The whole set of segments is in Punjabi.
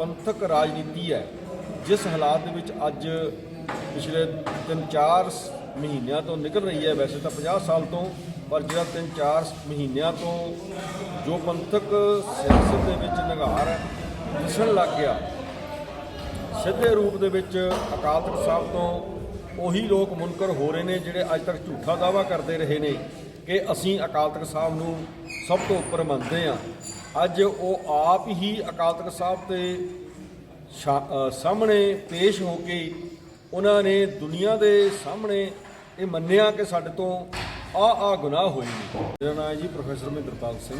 ਪੰਥਕ ਰਾਜਨੀਤੀ ਹੈ, ਜਿਸ ਹਾਲਾਤ ਦੇ ਵਿੱਚ ਅੱਜ ਪਿਛਲੇ 3-4 ਮਹੀਨਿਆਂ ਤੋਂ ਨਿਕਲ ਰਹੀ ਹੈ, ਵੈਸੇ ਤਾਂ 50 ਸਾਲ ਤੋਂ, ਪਰ ਜਿਹੜਾ 3-4 ਮਹੀਨਿਆਂ ਤੋਂ ਜੋ ਪੰਥਕ ਸਿਆਸਤ ਦੇ ਵਿੱਚ ਨਿਗਾਰ ਦਿਸਣ ਲੱਗ ਗਿਆ। ਸਿੱਧੇ ਰੂਪ ਦੇ ਵਿੱਚ ਅਕਾਲ ਤਖਤ ਸਾਹਿਬ ਤੋਂ ਉਹੀ ਲੋਕ ਮੁਨਕਰ ਹੋ ਰਹੇ ਨੇ, ਜਿਹੜੇ ਅੱਜ ਤੱਕ ਝੂਠਾ ਦਾਵਾ ਕਰਦੇ ਰਹੇ ਨੇ ਕਿ ਅਸੀਂ ਅਕਾਲ ਤਖਤ ਸਾਹਿਬ ਨੂੰ ਸਭ ਤੋਂ ਉੱਪਰ ਮੰਨਦੇ ਹਾਂ। ਅੱਜ ਉਹ ਆਪ ਹੀ ਅਕਾਲ ਤਖਤ ਸਾਹਿਬ ਤੇ ਸਾਹਮਣੇ ਪੇਸ਼ ਹੋ ਕੇ ਉਹਨਾਂ ਨੇ ਦੁਨੀਆ ਦੇ ਸਾਹਮਣੇ ਇਹ ਮੰਨਿਆ ਕਿ ਸਾਡੇ ਤੋਂ ਆ ਆ ਗੁਨਾਹ ਹੋਏ ਨੇ। ਮੇਰਾ ਨਾਮ ਹੈ ਜੀ ਪ੍ਰੋਫੈਸਰ ਮਹਿੰਦਰਪਾਲ ਸਿੰਘ।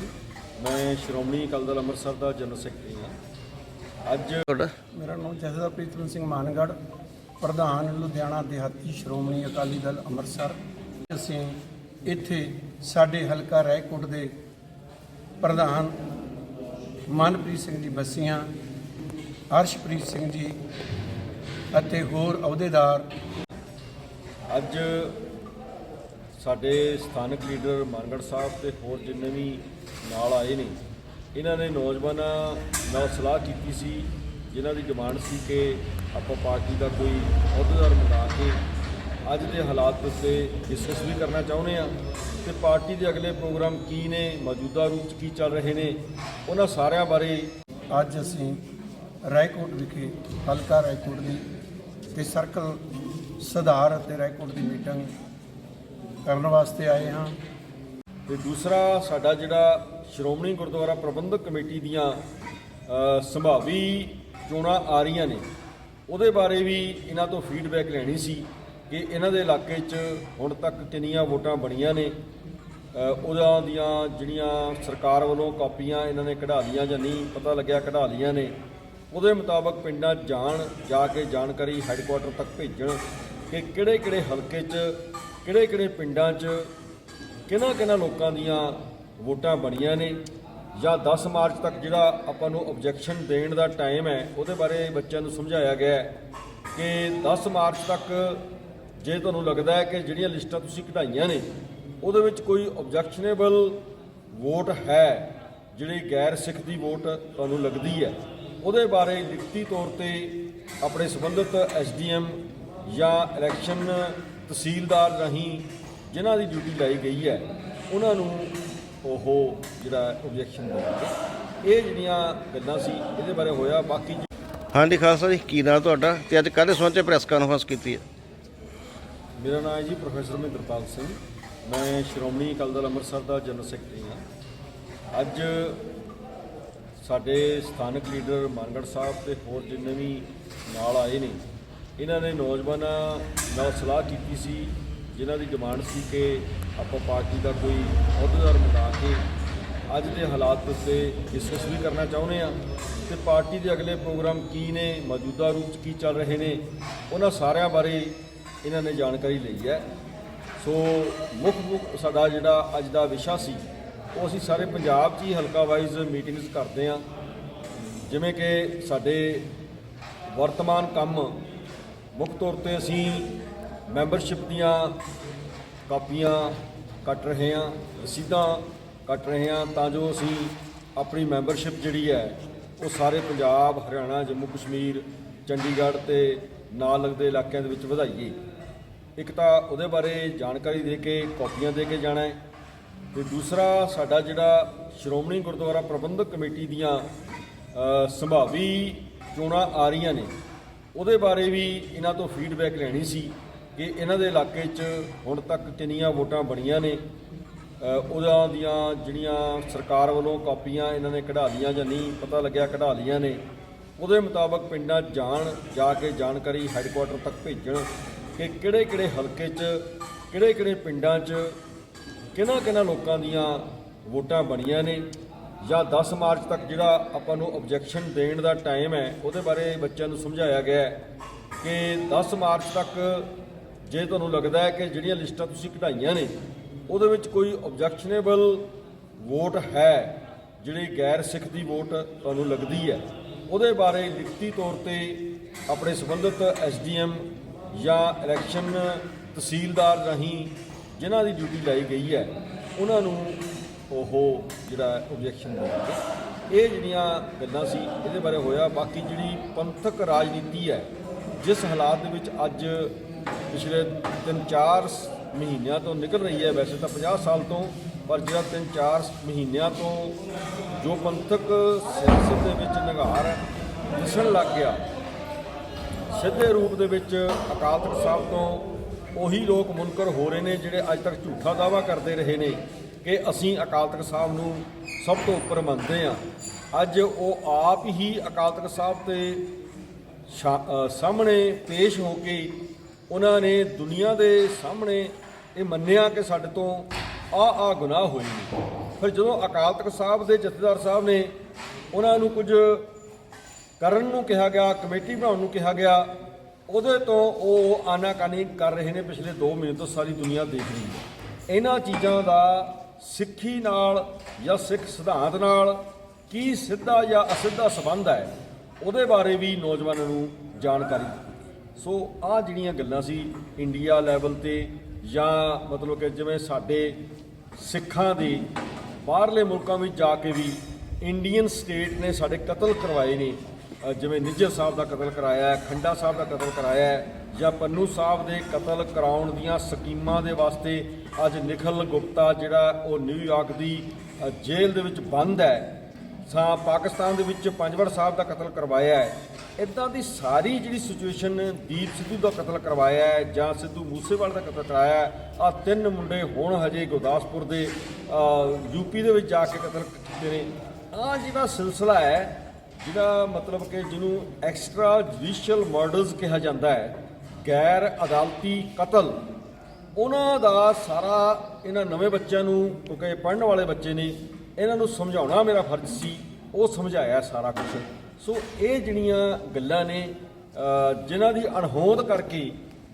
ਮੈਂ ਸ਼੍ਰੋਮਣੀ ਅਕਾਲੀ ਦਲ ਅੰਮ੍ਰਿਤਸਰ ਦਾ ਜਨਰਲ ਸੈਕਟਰੀ ਹਾਂ। ਅੱਜ ਤੁਹਾਡਾ? ਮੇਰਾ ਨਾਮ ਜਥੇਦਾਰ ਪ੍ਰੀਤਮ ਸਿੰਘ ਮਾਨਗੜ੍ਹ ਪ੍ਰਧਾਨ ਲੁਧਿਆਣਾ ਦਿਹਾਤੀ ਸ਼੍ਰੋਮਣੀ ਅਕਾਲੀ ਦਲ ਅੰਮ੍ਰਿਤਸਰ। ਅਸੀਂ ਇੱਥੇ ਸਾਡੇ ਹਲਕਾ ਰਾਏਕੋਟ ਦੇ ਪ੍ਰਧਾਨ ਮਨਪ੍ਰੀਤ ਸਿੰਘ ਜੀ ਬੱਸੀਆਂ, ਹਰਸ਼ਪ੍ਰੀਤ ਸਿੰਘ ਜੀ ਅਤੇ ਹੋਰ ਅਹੁਦੇਦਾਰ। ਅੱਜ ਸਾਡੇ ਸਥਾਨਕ ਲੀਡਰ ਮਾਨਗੜ ਸਾਹਿਬ ਤੇ ਹੋਰ ਜਿੰਨੇ ਵੀ ਨਾਲ ਆਏ ਨੇ, ਇਹਨਾਂ ਨੇ ਨੌਜਵਾਨਾਂ ਨਾਲ ਸਲਾਹ ਕੀਤੀ ਸੀ, ਜਿਨ੍ਹਾਂ ਦੀ ਡਿਮਾਂਡ ਸੀ ਕਿ ਆਪਾਂ ਪਾਰਟੀ ਦਾ ਕੋਈ ਅਹੁਦੇਦਾਰ ਬਣਾ ਕੇ ਅੱਜ ਦੇ ਹਾਲਾਤ ਉੱਤੇ ਡਿਸਕਸ ਵੀ ਕਰਨਾ ਚਾਹੁੰਦੇ ਆ ਤੇ ਪਾਰਟੀ ਦੇ ਅਗਲੇ ਪ੍ਰੋਗਰਾਮ ਕੀ ਨੇ ਮੌਜੂਦਾ ਰੂਪ 'ਚ ਕੀ ਚੱਲ ਰਹੇ ਨੇ ਉਹਨਾਂ ਸਾਰਿਆਂ ਬਾਰੇ ਅੱਜ ਅਸੀਂ ਰਾਏਕੋਟ ਵਿਖੇ ਹਲਕਾ ਰਾਏਕੋਟ ਦੀ ਤੇ ਸਰਕਲ ਸੁਧਾਰ ਅਤੇ ਰਾਏਕੋਟ ਦੀ ਮੀਟਿੰਗ ਕਰਨ ਵਾਸਤੇ ਆਏ ਹਾਂ। ਤੇ ਦੂਸਰਾ ਸਾਡਾ ਜਿਹੜਾ ਸ਼੍ਰੋਮਣੀ ਗੁਰਦੁਆਰਾ ਪ੍ਰਬੰਧਕ ਕਮੇਟੀ ਦੀਆਂ ਅ, ਸੰਭਾਵੀ ਚੋਣਾਂ ਆ ਰਹੀਆਂ ਨੇ ਉਹਦੇ ਬਾਰੇ ਵੀ ਇਹਨਾਂ ਤੋਂ ਫੀਡਬੈਕ ਲੈਣੀ ਸੀ ਕਿ ਇਹਨਾਂ ਦੇ ਇਲਾਕੇ 'ਚ ਹੁਣ ਤੱਕ ਕਿੰਨੀਆਂ ਵੋਟਾਂ ਬਣੀਆਂ ਨੇ ਉਹਨਾਂ ਦੀਆਂ ਜਿਹੜੀਆਂ ਸਰਕਾਰ ਵੱਲੋਂ ਕਾਪੀਆਂ ਇਹਨਾਂ ਨੇ ਕਢਾ ਲਈਆਂ ਜਾਂ ਨਹੀਂ ਪਤਾ ਲੱਗਿਆ ਕਢਾ ਲਈਆਂ ਨੇ, ਉਹਦੇ ਮੁਤਾਬਕ ਪਿੰਡਾਂ ਜਾਣ, ਜਾ ਕੇ ਜਾਣਕਾਰੀ ਹੈੱਡਕੁਆਟਰ ਤੱਕ ਭੇਜਣ ਕਿ ਕਿਹੜੇ ਕਿਹੜੇ ਹਲਕੇ 'ਚ ਕਿਹੜੇ ਕਿਹੜੇ ਪਿੰਡਾਂ 'ਚ ਕਿਹਨਾਂ ਕਿਹਨਾਂ ਲੋਕਾਂ ਦੀਆਂ ਵੋਟਾਂ ਬਣੀਆਂ ਨੇ ਜਾਂ 10 ਮਾਰਚ ਤੱਕ ਜਿਹੜਾ ਆਪਾਂ ਨੂੰ ਆਬਜੈਕਸ਼ਨ ਦੇਣ ਦਾ ਟਾਈਮ ਹੈ, ਉਹਦੇ ਬਾਰੇ ਬੱਚਿਆਂ ਨੂੰ ਸਮਝਾਇਆ ਗਿਆ ਹੈ ਕਿ 10 ਮਾਰਚ ਤੱਕ ਜੇ ਤੁਹਾਨੂੰ ਲੱਗਦਾ ਹੈ ਕਿ ਜਿਹੜੀਆਂ ਲਿਸਟਾਂ ਤੁਸੀਂ ਕਢਾਈਆਂ ਨੇ ਉਹਦੇ ਵਿੱਚ ਕੋਈ ਆਬਜੈਕਸ਼ਨੇਬਲ ਵੋਟ ਹੈ ਜਿਹੜੀ ਗੈਰ ਸਿੱਖ ਦੀ ਵੋਟ ਤੁਹਾਨੂੰ ਲੱਗਦੀ ਹੈ? ਉਹਦੇ ਬਾਰੇ ਲਿਖਤੀ ਤੌਰ ਤੇ ਆਪਣੇ ਸੰਬੰਧਿਤ ਐਸਡੀਐਮ ਜਾਂ ਇਲੈਕਸ਼ਨ ਤਹਿਸੀਲਦਾਰ ਰਾਹੀਂ ਜਿਨ੍ਹਾਂ ਦੀ ਡਿਊਟੀ ਲਾਈ ਗਈ ਹੈ ਉਹਨਾਂ ਨੂੰ ਉਹ ਜਿਹੜਾ ਆਬਜੈਕਸ਼ਨ ਦੇਣਗੇ। ਇਹ ਜਿਹੜੀਆਂ ਗੱਲਾਂ ਸੀ ਇਹਦੇ ਬਾਰੇ ਹੋਇਆ। ਬਾਕੀ ਹਾਂਜੀ ਖਾਲਸਾ ਜੀ ਕੀ ਨਾਮ ਤੁਹਾਡਾ? ਤੇ ਅੱਜ ਕਾਹਦੇ ਸੰਬੰਧ ਪ੍ਰੈਸ ਕਾਨਫਰੰਸ ਕੀਤੀ ਹੈ? ਮੇਰਾ ਨਾਮ ਹੈ ਜੀ ਪ੍ਰੋਫੈਸਰ ਮਹਿੰਦਰਪਾਲ ਸਿੰਘ। ਮੈਂ ਸ਼੍ਰੋਮਣੀ ਅਕਾਲੀ ਦਲ ਅੰਮ੍ਰਿਤਸਰ ਦਾ ਜਨਰਲ ਸੈਕਟਰੀ ਹਾਂ। ਅੱਜ ਸਾਡੇ ਸਥਾਨਕ ਲੀਡਰ ਮਾਨਗੜ ਸਾਹਿਬ ਤੇ ਹੋਰ ਜਿੰਨੇ ਵੀ ਨਾਲ ਆਏ ਨੇ, ਇਹਨਾਂ ਨੇ ਨੌਜਵਾਨਾਂ ਨਾਲ ਸਲਾਹ ਕੀਤੀ ਸੀ, ਜਿਨ੍ਹਾਂ ਦੀ ਡਿਮਾਂਡ ਸੀ ਕਿ ਆਪਾਂ ਪਾਰਟੀ ਦਾ ਕੋਈ ਅਹੁਦੇਦਾਰ ਬਣਾ ਕੇ ਅੱਜ ਦੇ ਹਾਲਾਤ ਉੱਤੇ ਡਿਸਕਸ ਵੀ ਕਰਨਾ ਚਾਹੁੰਦੇ ਆ ਤੇ ਪਾਰਟੀ ਦੇ ਅਗਲੇ ਪ੍ਰੋਗਰਾਮ ਕੀ ਨੇ, ਮੌਜੂਦਾ ਰੂਪ 'ਚ ਕੀ ਚੱਲ ਰਹੇ ਨੇ, ਉਹਨਾਂ ਸਾਰਿਆਂ ਬਾਰੇ ਇਹਨਾਂ ਨੇ ਜਾਣਕਾਰੀ ਲਈ ਹੈ। ਸੋ ਮੁੱਖ ਮੁੱਖ ਸਾਡਾ ਜਿਹੜਾ ਅੱਜ ਦਾ ਵਿਸ਼ਾ ਸੀ, ਉਹ ਅਸੀਂ ਸਾਰੇ ਪੰਜਾਬ 'ਚ ਹੀ ਹਲਕਾ ਵਾਈਜ਼ ਮੀਟਿੰਗਸ ਕਰਦੇ ਹਾਂ। ਜਿਵੇਂ ਕਿ ਸਾਡੇ ਵਰਤਮਾਨ ਕੰਮ ਮੁੱਖ ਤੌਰ ਤੇ ਅਸੀਂ ਮੈਂਬਰਸ਼ਿਪ ਦੀਆਂ ਕਾਪੀਆਂ ਕੱਟ ਰਹੇ ਹਾਂ, ਰਸੀਦਾਂ ਕੱਟ ਰਹੇ ਹਾਂ ਤਾਂ ਜੋ ਅਸੀਂ ਆਪਣੀ ਮੈਂਬਰਸ਼ਿਪ ਜਿਹੜੀ ਹੈ, ਉਹ ਸਾਰੇ ਪੰਜਾਬ, ਹਰਿਆਣਾ ਜੰਮੂ ਕਸ਼ਮੀਰ ਚੰਡੀਗੜ੍ਹ ਤੇ ਨਾਲ ਲੱਗਦੇ ਇਲਾਕਿਆਂ ਦੇ ਵਿੱਚ ਵਧਾਈਏ। ਇੱਕ ਤਾਂ ਉਹਦੇ ਬਾਰੇ ਜਾਣਕਾਰੀ ਦੇ ਕੇ ਕਾਪੀਆਂ ਦੇ ਕੇ ਜਾਣਾ ਹੈ। ਤੇ ਦੂਸਰਾ ਸਾਡਾ ਜਿਹੜਾ ਸ਼੍ਰੋਮਣੀ ਗੁਰਦੁਆਰਾ ਪ੍ਰਬੰਧਕ ਕਮੇਟੀ ਦੀਆਂ ਅ, ਸੰਭਾਵੀ ਚੋਣਾਂ ਆ ਰਹੀਆਂ ਨੇ ਉਹਦੇ ਬਾਰੇ ਵੀ ਇਹਨਾਂ ਤੋਂ ਫੀਡਬੈਕ ਲੈਣੀ ਸੀ ਕਿ ਇਹਨਾਂ ਦੇ ਇਲਾਕੇ 'ਚ ਹੁਣ ਤੱਕ ਕਿੰਨੀਆਂ ਵੋਟਾਂ ਬਣੀਆਂ ਨੇ। ਉਹਨਾਂ ਦੀਆਂ ਜਿਹੜੀਆਂ ਸਰਕਾਰ ਵੱਲੋਂ ਕਾਪੀਆਂ ਇਹਨਾਂ ਨੇ ਕਢਾ ਲਈਆਂ ਜਾਂ ਨਹੀਂ ਪਤਾ ਲੱਗਿਆ ਕਢਾ ਲਈਆਂ ਨੇ ਉਹਦੇ ਮੁਤਾਬਕ ਪਿੰਡਾਂ ਜਾਣ ਜਾ ਕੇ ਜਾਣਕਾਰੀ ਹੈੱਡਕੁਆਟਰ ਤੱਕ ਭੇਜਣ ਕਿ ਕਿਹੜੇ ਕਿਹੜੇ ਹਲਕੇ 'ਚ, ਕਿਹੜੇ ਕਿਹੜੇ ਪਿੰਡਾਂ 'ਚ ਕਿਹਨਾਂ ਕਿਹਨਾਂ ਲੋਕਾਂ ਦੀਆਂ ਵੋਟਾਂ ਬਣੀਆਂ ਨੇ ਜਾਂ 10 ਮਾਰਚ ਤੱਕ ਜਿਹੜਾ ਆਪਾਂ ਨੂੰ ਆਬਜੈਕਸ਼ਨ ਦੇਣ ਦਾ ਟਾਈਮ ਹੈ, ਉਹਦੇ ਬਾਰੇ ਬੱਚਿਆਂ ਨੂੰ ਸਮਝਾਇਆ ਗਿਆ ਹੈ ਕਿ 10 ਮਾਰਚ ਤੱਕ ਜੇ ਤੁਹਾਨੂੰ ਲੱਗਦਾ ਹੈ ਕਿ ਜਿਹੜੀਆਂ ਲਿਸਟਾਂ ਤੁਸੀਂ ਕਢਾਈਆਂ ਨੇ, ਉਹਦੇ ਵਿੱਚ ਕੋਈ ਆਬਜੈਕਸ਼ਨੇਬਲ ਵੋਟ ਹੈ, ਜਿਹੜੀ ਗੈਰ ਸਿੱਖ ਦੀ ਵੋਟ ਤੁਹਾਨੂੰ ਲੱਗਦੀ ਹੈ, ਉਹਦੇ ਬਾਰੇ ਲਿਖਤੀ ਤੌਰ ਤੇ ਆਪਣੇ ਸੰਬੰਧਿਤ ਐਸਡੀਐਮ ਜਾਂ ਇਲੈਕਸ਼ਨ ਤਹਿਸੀਲਦਾਰ ਰਾਹੀਂ ਜਿਨ੍ਹਾਂ ਦੀ ਡਿਊਟੀ ਲਾਈ ਗਈ ਹੈ, ਉਹਨਾਂ ਨੂੰ ਉਹ ਜਿਹੜਾ ਓਬਜੈਕਸ਼ਨ ਦੇਣਗੇ ਇਹ ਜਿਹੜੀਆਂ ਗੱਲਾਂ ਸੀ, ਇਹਦੇ ਬਾਰੇ ਹੋਇਆ। ਬਾਕੀ ਜਿਹੜੀ ਪੰਥਕ ਰਾਜਨੀਤੀ ਹੈ, ਜਿਸ ਹਾਲਾਤ ਦੇ ਵਿੱਚ ਅੱਜ ਪਿਛਲੇ 3-4 ਮਹੀਨਿਆਂ ਤੋਂ ਨਿਕਲ ਰਹੀ ਹੈ, ਵੈਸੇ ਤਾਂ 50 ਸਾਲ ਤੋਂ, ਪਰ ਜਿਹੜਾ 3-4 ਮਹੀਨਿਆਂ ਤੋਂ ਜੋ ਪੰਥਕ ਸਿਆਸਤ ਦੇ ਵਿੱਚ ਨਿਗਾਰ ਦਿਸਣ ਲੱਗ ਗਿਆ। ਸਿੱਧੇ ਰੂਪ ਦੇ ਵਿੱਚ ਅਕਾਲ ਤਖਤ ਸਾਹਿਬ ਤੋਂ ਉਹੀ ਲੋਕ ਮੁਨਕਰ ਹੋ ਰਹੇ ਨੇ ਜਿਹੜੇ ਅੱਜ ਤੱਕ ਝੂਠਾ ਦਾਵਾ ਕਰਦੇ ਰਹੇ ਨੇ ਕਿ ਅਸੀਂ ਅਕਾਲ ਤਖਤ ਸਾਹਿਬ ਨੂੰ ਸਭ ਤੋਂ ਉੱਪਰ ਮੰਨਦੇ ਹਾਂ। ਅੱਜ ਉਹ ਆਪ ਹੀ ਅਕਾਲ ਤਖਤ ਸਾਹਿਬ ਤੇ ਸ਼ਾ- ਸਾਹਮਣੇ ਪੇਸ਼ ਹੋ ਕੇ ਉਹਨਾਂ ਨੇ ਦੁਨੀਆ ਦੇ ਸਾਹਮਣੇ ਇਹ ਮੰਨਿਆ ਕਿ ਸਾਡੇ ਤੋਂ ਆ ਆ ਗੁਨਾਹ ਹੋਏ ਨੇ। ਫਿਰ ਜਦੋਂ ਅਕਾਲ ਤਖਤ ਸਾਹਿਬ ਦੇ ਜਥੇਦਾਰ ਸਾਹਿਬ ਨੇ ਉਹਨਾਂ ਨੂੰ ਕੁਝ ਕਰਨ ਨੂੰ ਕਿਹਾ ਗਿਆ, ਕਮੇਟੀ ਬਣਾਉਣ ਨੂੰ ਕਿਹਾ ਗਿਆ, ਉਹਦੇ ਤੋਂ ਉਹ ਆਨਾਕਾਨੀ ਕਰ ਰਹੇ ਨੇ ਪਿਛਲੇ 2 ਮਹੀਨੇ ਤੋਂ ਸਾਰੀ ਦੁਨੀਆ ਦੇਖ ਰਹੀ ਹੈ। ਇਹਨਾਂ ਚੀਜ਼ਾਂ ਦਾ ਸਿੱਖੀ ਨਾਲ ਜਾਂ ਸਿੱਖ ਸਿਧਾਂਤ ਨਾਲ ਕੀ ਸਿੱਧਾ ਜਾਂ ਅਸਿੱਧਾ ਸੰਬੰਧ ਹੈ, ਉਹਦੇ ਬਾਰੇ ਵੀ ਨੌਜਵਾਨਾਂ ਨੂੰ ਜਾਣਕਾਰੀ ਸੋ ਆ ਜਿਹੜੀਆਂ ਗੱਲਾਂ ਸੀ ਇੰਡੀਆ ਲੈਵਲ ਤੇ ਜਾਂ ਮਤਲਬ ਕਿ ਜਿਵੇਂ ਸਾਡੇ ਸਿੱਖਾਂ ਦੇ ਬਾਹਰਲੇ ਮੁਲਕਾਂ ਵਿੱਚ ਜਾ ਕੇ ਵੀ ਇੰਡੀਅਨ ਸਟੇਟ ਨੇ ਸਾਡੇ ਕਤਲ ਕਰਵਾਏ ਨੇ ਜਿਵੇਂ ਨਿੱਜਰ ਸਾਹਿਬ ਦਾ ਕਤਲ ਕਰਾਇਆ ਹੈ, ਖੰਡਾ ਸਾਹਿਬ ਦਾ ਕਤਲ ਕਰਾਇਆ ਹੈ, ਜਾਂ ਪੰਨੂ ਸਾਹਿਬ ਦੇ ਕਤਲ ਕਰਾਉਣ ਦੀਆਂ ਸਕੀਮਾਂ ਦੇ ਵਾਸਤੇ ਅੱਜ ਨਿਖਲ ਗੁਪਤਾ ਜਿਹੜਾ ਉਹ ਨਿਊਯਾਰਕ ਦੀ ਜੇਲ੍ਹ ਦੇ ਵਿੱਚ ਬੰਦ ਹੈ ਸਾ ਪਾਕਿਸਤਾਨ ਦੇ ਵਿੱਚ ਪੰਜਵੜ ਸਾਹਿਬ ਦਾ ਕਤਲ ਕਰਵਾਇਆ ਹੈ। ਇਦਾਂ ਦੀ ਸਾਰੀ ਜਿਹੜੀ ਸਿਚੁਏਸ਼ਨ ਦੀਪ ਸਿੱਧੂ ਦਾ ਕਤਲ ਕਰਵਾਇਆ ਹੈ, ਜਾਂ ਸਿੱਧੂ ਮੂਸੇਵਾਲ ਦਾ ਕਤਲ ਕਰਾਇਆ ਹੈ, ਆ ਤਿੰਨ ਮੁੰਡੇ ਹੁਣ ਹਜੇ ਗੁਰਦਾਸਪੁਰ ਦੇ ਯੂਪੀ ਦੇ ਵਿੱਚ ਜਾ ਕੇ ਕਤਲ ਕੀਤੇ ਨੇ। ਆ ਜਿਹੜਾ ਸਿਲਸਿਲਾ ਹੈ ਜਿਹਦਾ ਮਤਲਬ ਕਿ ਜਿਹਨੂੰ ਐਕਸਟਰਾ ਜੁਡੀਸ਼ੀਅਲ ਮਰਡਰਸ ਕਿਹਾ ਜਾਂਦਾ ਹੈ ਗੈਰ ਅਦਾਲਤੀ ਕਤਲ। ਉਹਨਾਂ ਦਾ ਸਾਰਾ ਇਹਨਾਂ ਨਵੇਂ ਬੱਚਿਆਂ ਨੂੰ ਕਿਉਂਕਿ ਪੜਨ ਵਾਲੇ ਬੱਚੇ ਨੇ ਇਹਨਾਂ ਨੂੰ ਸਮਝਾਉਣਾ ਮੇਰਾ ਫਰਜ਼ ਸੀ ਉਹ ਸਮਝਾਇਆ ਸਾਰਾ ਕੁਝ ਸੋ ਇਹ ਜਿਹੜੀਆਂ ਗੱਲਾਂ ਨੇ ਅ, ਜਿਨ੍ਹਾਂ ਦੀ ਅਣਹੋਂਦ ਕਰਕੇ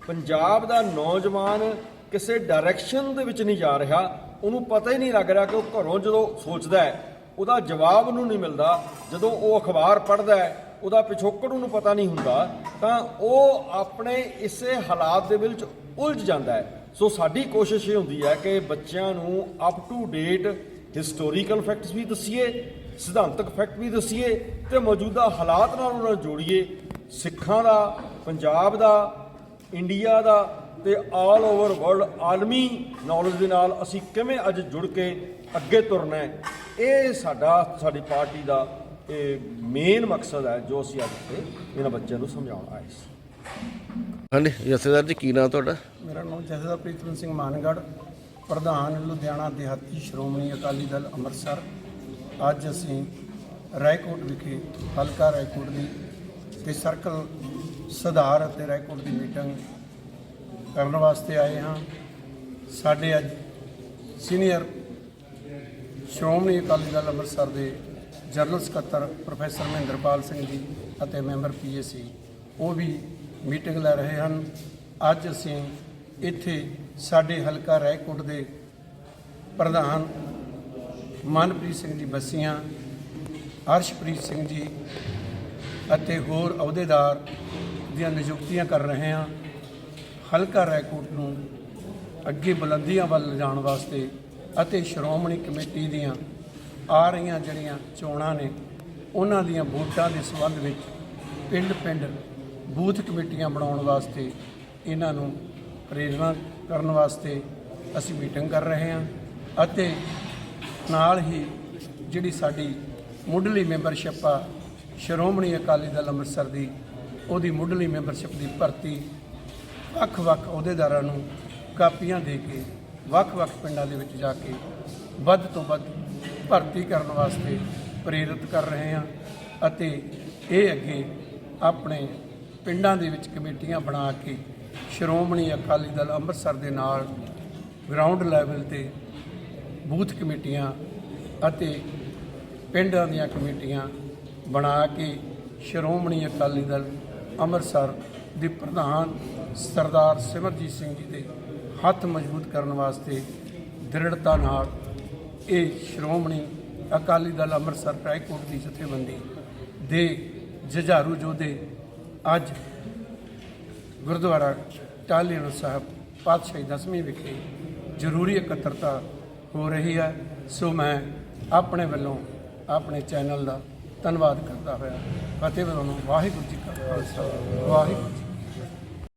ਪੰਜਾਬ ਦਾ ਨੌਜਵਾਨ ਕਿਸੇ ਡਾਇਰੈਕਸ਼ਨ ਦੇ ਵਿੱਚ ਨਹੀਂ ਜਾ ਰਿਹਾ ਉਹਨੂੰ ਪਤਾ ਹੀ ਨਹੀਂ ਲੱਗ ਰਿਹਾ ਕਿ ਉਹ ਘਰੋਂ ਜਦੋਂ ਸੋਚਦਾ ਹੈ ਉਹਦਾ ਜਵਾਬ ਉਹਨੂੰ ਨਹੀਂ ਮਿਲਦਾ। ਜਦੋਂ ਉਹ ਅਖਬਾਰ ਪੜ੍ਹਦਾ ਹੈ, ਉਹਦਾ ਪਿਛੋਕੜ ਉਹਨੂੰ ਪਤਾ ਨਹੀਂ ਹੁੰਦਾ, ਤਾਂ ਉਹ ਆਪਣੇ ਇਸੇ ਹਾਲਾਤ ਦੇ ਵਿੱਚ ਉਲਝ ਜਾਂਦਾ ਹੈ। ਸੋ ਸਾਡੀ ਕੋਸ਼ਿਸ਼ ਇਹ ਹੁੰਦੀ ਹੈ ਕਿ ਬੱਚਿਆਂ ਨੂੰ up to date historical facts ਵੀ ਦਸੀਏ, ਸਿਧਾਂਤਕ ਫੈਕਟ ਵੀ ਦਸੀਏ ਤੇ ਮੌਜੂਦਾ ਹਾਲਾਤ ਨਾਲ ਉਹਨਾਂ ਨੂੰ ਜੋੜੀਏ। ਸਿੱਖਾਂ ਦਾ, ਪੰਜਾਬ ਦਾ, ਇੰਡੀਆ ਦਾ ਤੇ ਆਲ ਓਵਰ ਵਰਲਡ ਆਲਮੀ ਨੌਲੇਜ ਦੇ ਨਾਲ ਅਸੀਂ ਕਿਵੇਂ ਅੱਜ ਜੁੜ ਕੇ ਅੱਗੇ ਤੁਰਨਾ ਹੈ। ਇਹ ਸਾਡਾ ਸਾਡੀ ਪਾਰਟੀ ਦਾ ਇਹ ਮੇਨ ਮਕਸਦ ਹੈ ਜੋ ਅਸੀਂ ਅੱਜ ਤੇ ਇਹਨਾਂ ਬੱਚਿਆਂ ਨੂੰ ਸਮਝਾਉਣ ਆਏ ਸੀ। ਹਾਂਜੀ ਜਥੇਦਾਰ ਜੀ ਕੀ ਨਾਂ ਤੁਹਾਡਾ? ਮੇਰਾ ਨਾਮ ਜਥੇਦਾਰ ਪ੍ਰੀਤਮ ਸਿੰਘ ਮਾਨਗੜ੍ਹ ਪ੍ਰਧਾਨ ਲੁਧਿਆਣਾ ਦਿਹਾਤੀ ਸ਼੍ਰੋਮਣੀ ਅਕਾਲੀ ਦਲ ਅੰਮ੍ਰਿਤਸਰ। ਅੱਜ ਅਸੀਂ ਰਾਏਕੋਟ ਵਿਖੇ ਹਲਕਾ ਰਾਏਕੋਟ ਦੀ ਤੇ ਸਰਕਲ ਸੁਧਾਰ ਅਤੇ ਰਾਏਕੋਟ ਦੀ ਮੀਟਿੰਗ ਕਰਨ ਵਾਸਤੇ ਆਏ ਹਾਂ। ਸਾਡੇ ਅੱਜ ਸੀਨੀਅਰ ਸ਼੍ਰੋਮਣੀ ਅਕਾਲੀ ਦਲ ਅੰਮ੍ਰਿਤਸਰ ਦੇ ਜਨਰਲ ਸਕੱਤਰ ਪ੍ਰੋਫੈਸਰ ਮਹਿੰਦਰਪਾਲ ਸਿੰਘ ਜੀ ਅਤੇ ਮੈਂਬਰ ਪੀਏਸੀ, ਉਹ ਵੀ ਮੀਟਿੰਗ ਲੈ ਰਹੇ ਹਨ। ਅੱਜ ਅਸੀਂ ਇੱਥੇ ਸਾਡੇ ਹਲਕਾ ਰਾਏਕੋਟ ਦੇ ਪ੍ਰਧਾਨ ਮਨਪ੍ਰੀਤ ਸਿੰਘ ਜੀ ਬੱਸੀਆਂ ਅਰਸ਼ਪ੍ਰੀਤ ਸਿੰਘ ਜੀ ਅਤੇ ਹੋਰ ਅਹੁਦੇਦਾਰ ਦੀਆਂ ਨਿਯੁਕਤੀਆਂ ਕਰ ਰਹੇ ਹਾਂ। ਹਲਕਾ ਰਾਏਕੋਟ ਨੂੰ ਅੱਗੇ ਬੁਲੰਦੀਆਂ ਵੱਲ ਲਿਜਾਣ ਵਾਸਤੇ ਅਤੇ ਸ਼੍ਰੋਮਣੀ ਕਮੇਟੀ ਦੀਆਂ ਆ ਰਹੀਆਂ ਜਿਹੜੀਆਂ ਚੋਣਾਂ ਨੇ, ਉਹਨਾਂ ਦੀਆਂ ਵੋਟਾਂ ਦੇ ਸੰਬੰਧ ਵਿੱਚ ਪਿੰਡ-ਪਿੰਡ ਬੂਥ ਕਮੇਟੀਆਂ ਬਣਾਉਣ ਵਾਸਤੇ ਇਹਨਾਂ ਨੂੰ ਪ੍ਰੇਰਣਾ ਕਰਨ ਵਾਸਤੇ ਅਸੀਂ ਮੀਟਿੰਗ ਕਰ ਰਹੇ ਹਾਂ ਅਤੇ ਨਾਲ ਹੀ ਜਿਹੜੀ ਸਾਡੀ ਮੁੱਢਲੀ ਮੈਂਬਰਸ਼ਿਪ ਆ, ਸ਼੍ਰੋਮਣੀ ਅਕਾਲੀ ਦਲ ਅੰਮ੍ਰਿਤਸਰ ਦੀ, ਉਹਦੀ ਮੁੱਢਲੀ ਮੈਂਬਰਸ਼ਿਪ ਦੀ ਭਰਤੀ ਵੱਖ-ਵੱਖ ਅਹੁਦੇਦਾਰਾਂ ਨੂੰ ਕਾਪੀਆਂ ਦੇ ਕੇ ਵੱਖ-ਵੱਖ ਪਿੰਡਾਂ ਦੇ ਵਿੱਚ ਜਾ ਕੇ ਵੱਧ ਤੋਂ ਵੱਧ ਭਰਤੀ ਕਰਨ ਵਾਸਤੇ ਪ੍ਰੇਰਿਤ ਕਰ ਰਹੇ ਹਾਂ ਅਤੇ ਇਹ ਅੱਗੇ ਆਪਣੇ ਪਿੰਡਾਂ ਦੇ ਵਿੱਚ ਕਮੇਟੀਆਂ ਬਣਾ ਕੇ ਸ਼੍ਰੋਮਣੀ ਅਕਾਲੀ ਦਲ ਅੰਮ੍ਰਿਤਸਰ ਦੇ ਨਾਲ ਗਰਾਊਂਡ ਲੈਵਲ ਤੇ ਬੂਥ ਕਮੇਟੀਆਂ ਅਤੇ ਪਿੰਡਾਂ ਦੀਆਂ ਕਮੇਟੀਆਂ ਬਣਾ ਕੇ ਸ਼੍ਰੋਮਣੀ ਅਕਾਲੀ ਦਲ ਅੰਮ੍ਰਿਤਸਰ ਦੇ ਪ੍ਰਧਾਨ ਸਰਦਾਰ ਸਿਮਰਜੀਤ ਸਿੰਘ ਜੀ ਦੇ ਹੱਥ ਮਜ਼ਬੂਤ ਕਰਨ ਵਾਸਤੇ ਦ੍ਰਿੜਤਾ ਨਾਲ ਇਹ ਸ਼੍ਰੋਮਣੀ ਅਕਾਲੀ ਦਲ ਅੰਮ੍ਰਿਤਸਰ ਰਾਏਕੋਟ ਦੀ ਜਥੇਬੰਦੀ ਦੇ ਜੁਝਾਰੂ ਯੋਧੇ ਅੱਜ ਗੁਰਦੁਆਰਾ ਟਾਹਲੀਵਾਲ ਸਾਹਿਬ ਪਾਤਸ਼ਾਹੀ ਦਸਵੀਂ ਵਿਖੇ ਜ਼ਰੂਰੀ ਇਕੱਤਰਤਾ ਹੋ ਰਹੀ ਹੈ। ਸੋ ਮੈਂ ਆਪਣੇ ਵੱਲੋਂ ਆਪਣੇ ਚੈਨਲ ਦਾ ਧੰਨਵਾਦ ਕਰਦਾ ਹੋਇਆ। ਫਤਿਹ ਬੁਲਾਉਣਾ ਵਾਹਿਗੁਰੂ ਜੀ ਕਾ ਖਾਲਸਾ, ਵਾਹਿਗੁਰੂ ਜੀ